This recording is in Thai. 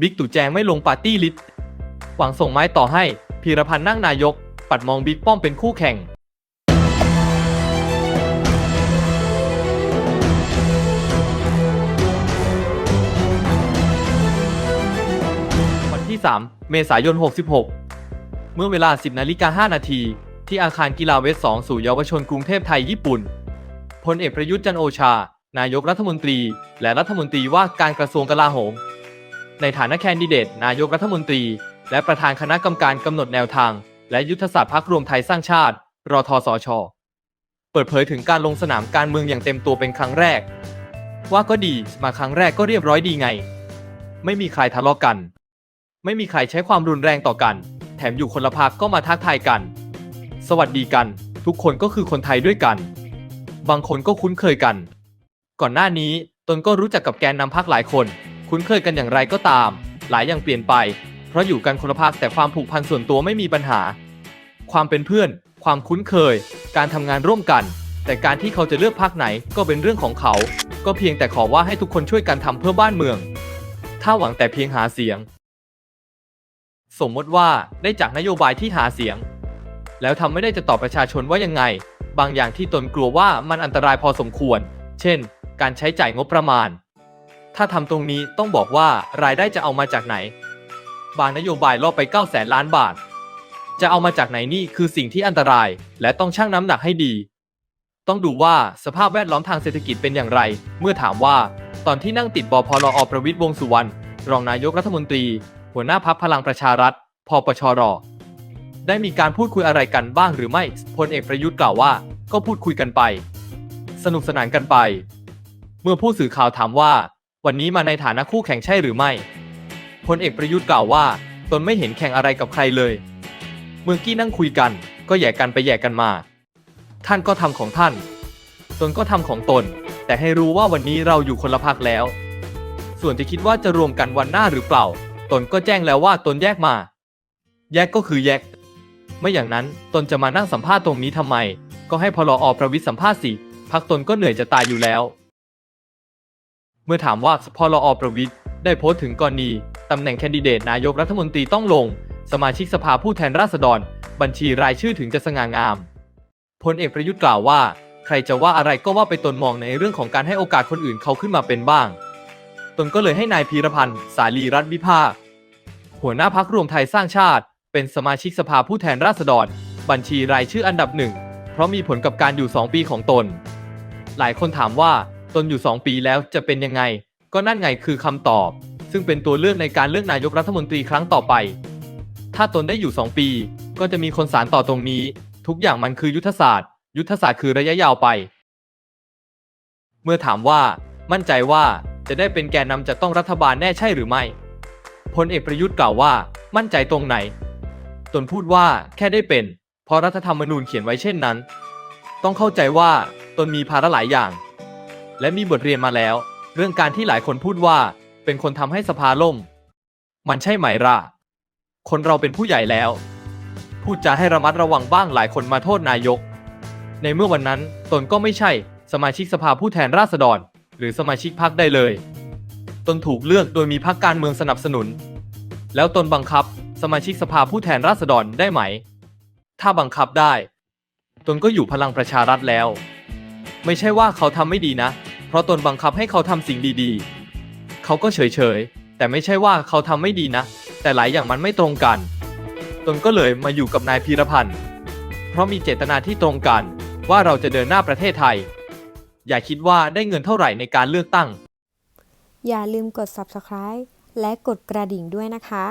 บิ๊กตู่แจงไม่ลงปาร์ตี้ลิสต์หวังส่งไม้ต่อให้พีรพันธ์นั่งนายก ปัดมองบิ๊กป้อมเป็นคู่แข่งวันที่ 3 เมษายน 66 เมื่อเวลา 10นาฬิกา5นาทีที่อาคารกีฬาเวส2สู่เยาวชนกรุงเทพไทยญี่ปุ่นพลเอกประยุทธ์จันโอชา นายกรัฐมนตรี และรัฐมนตรีว่าการกระทรวงกลาโหม ในฐานะแคนดิเดตนายกรัฐมนตรี และประธานคณะกรรมการกำหนดแนวทาง และยุทธศาสตร์พรรครวมไทยสร้างชาติ รทสช เปิดเผยถึงการลงสนามการเมืองอย่างเต็มตัวเป็นครั้งแรก ว่าก็ดีมาครั้งแรกก็เรียบร้อยดีไง ไม่มีใครทะเลาะกัน ไม่มีใครใช้ความรุนแรงต่อกัน แถมอยู่คนละพักก็มาทักทายกัน สวัสดีกัน ทุกคนก็คือคนไทยด้วยกัน บางคนก็คุ้นเคยกัน ก่อนหน้านี้ตนก็รู้จักกับแกนนำพักหลายคน คุ้นเคยกันอย่างไรก็ตาม หลายอย่างเปลี่ยนไป เพราะอยู่กันคนละพักแต่ความผูกพันส่วนตัวไม่มีปัญหา ความเป็นเพื่อน ความคุ้นเคย การทำงานร่วมกัน แต่การที่เขาจะเลือกพักไหนก็เป็นเรื่องของเขา ก็เพียงแต่ขอว่าให้ทุกคนช่วยกันทำเพื่อบ้านเมือง ถ้าหวังแต่เพียงหาเสียง สมมติว่าได้จากนโยบายที่หาเสียง แล้วทำไม่ได้จะตอบประชาชนว่ายังไง บางอย่างที่ตนกลัวว่ามันอันตรายพอสมควร เช่น การใช้จ่ายงบประมาณ ถ้าทำตรงนี้ต้องบอกว่ารายได้จะเอามาจากไหน บางนโยบายล่อไป9แสนล้านบาท จะเอามาจากไหนนี่คือสิ่งที่อันตราย และต้องชั่งน้ำหนักให้ดี ต้องดูว่าสภาพแวดล้อมทางเศรษฐกิจเป็นอย่างไร เมื่อถามว่า ตอนที่นั่งติดบอพลอประวิตยวงสุวรรณรองนายกรัฐมนตรี หัวหน้าพักพลังประชารัฐพปชรได้มีการพูดคุยอะไรกันบ้างหรือไม่พลเอกประยุทธ์กล่าวว่า ก็พูดคุยกันไป สนุกสนานกันไป เมื่อผู้สื่อข่าวถามว่า วันนี้มาในฐานะคู่แข่งใช่หรือไม่พลเอกประยุทธ์กล่าวว่า ตนไม่เห็นแข่งอะไรกับใครเลย เมื่อกี้นั่งคุยกัน ก็แย่กันไปแย่กันมา ท่านก็ทำของท่าน ตนก็ทำของตน แต่ให้รู้ว่าวันนี้เราอยู่คนละพักแล้ว ส่วนจะคิดว่าจะรวมกันวันหน้าหรือเปล่า ตนก็แจ้งแล้วว่าตนแยกมา แยกก็คือแยก ไม่อย่างนั้นตนจะมานั่งสัมภาษณ์ตรงนี้ทำไม ก็ให้พลออประวิทย์สัมภาษณ์สิพักตนก็เหนื่อยจะตายอยู่แล้ว มื่อถามว่าพลอประวิทย์ได้โพสต์ถึงกรณีตำแหน่งแคนดิเดตนายกรัฐมนตรีต้องลง สมาชิกสภาผู้แทนราษฎร บัญชีรายชื่อถึงจะสง่างามพลเอกประยุทธ์กล่าวว่า ใครจะว่าอะไรก็ว่าไปตนมองในเรื่องของการให้โอกาสคนอื่นเขาขึ้นมาเป็นบ้าง ตนก็เลยให้นายพีรพันธ์สาลีรัตน์วิภาคหัวหน้าพักรวมไทยสร้างชาติ เป็นสมาชิกสภาผู้แทนราษฎร บัญชีรายชื่ออันดับหนึ่งเพราะมีผลกับการอยู่ 2 ปีของตน หลายคนถามว่า ตนอยู่ 2 ปีแล้วจะเป็นยังไง ก็นั่นไงคือคำตอบ ซึ่งเป็นตัวเลือกในการเลือกนายกรัฐมนตรีครั้งต่อไป ถ้าตนได้อยู่ 2 ปี ก็จะมีคนสารต่อตรงนี้ ทุกอย่างมันคือยุทธศาสตร์ ยุทธศาสตร์คือระยะยาวไป เมื่อถามว่า มั่นใจว่าจะได้เป็นแกนนำจะต้องรัฐบาลแน่ใช่หรือไม่พลเอกประยุทธ์กล่าวว่า มั่นใจตรงไหน ตนพูดว่าแค่ได้เป็น เพราะรัฐธรรมนูญเขียนไว้เช่นนั้น ต้องเข้าใจว่าตนมีภาระหลายอย่าง และมีบทเรียนมาแล้ว เรื่องการที่หลายคนพูดว่า เป็นคนทำให้สภาล่ม มันใช่ไหมล่ะ คนเราเป็นผู้ใหญ่แล้ว พูดจาให้ระมัดระวังบ้างหลายคนมาโทษนายก ในเมื่อวันนั้นตนก็ไม่ใช่สมาชิกสภาผู้แทนราษฎร หรือสมาชิกพรรคได้เลย ตนถูกเลือกโดยมีพรรคการเมืองสนับสนุน แล้วตนบังคับ สมาชิกสภาผู้แทนราษฎรได้ไหม ถ้าบังคับได้ ตนก็อยู่พลังประชารัฐแล้ว ไม่ใช่ว่าเขาทำไม่ดีนะ เพราะตนบังคับให้เขาทำสิ่งดีๆ เขาก็เฉยๆ แต่ไม่ใช่ว่าเขาทำไม่ดีนะ แต่หลายอย่างมันไม่ตรงกัน ตนก็เลยมาอยู่กับนายพีรพันธ์ เพราะมีเจตนาที่ตรงกัน ว่าเราจะเดินหน้าประเทศไทย อย่าคิดว่าได้เงินเท่าไหร่ในการเลือกตั้ง อย่าลืมกด subscribe และกดกระดิ่งด้วยนะคะ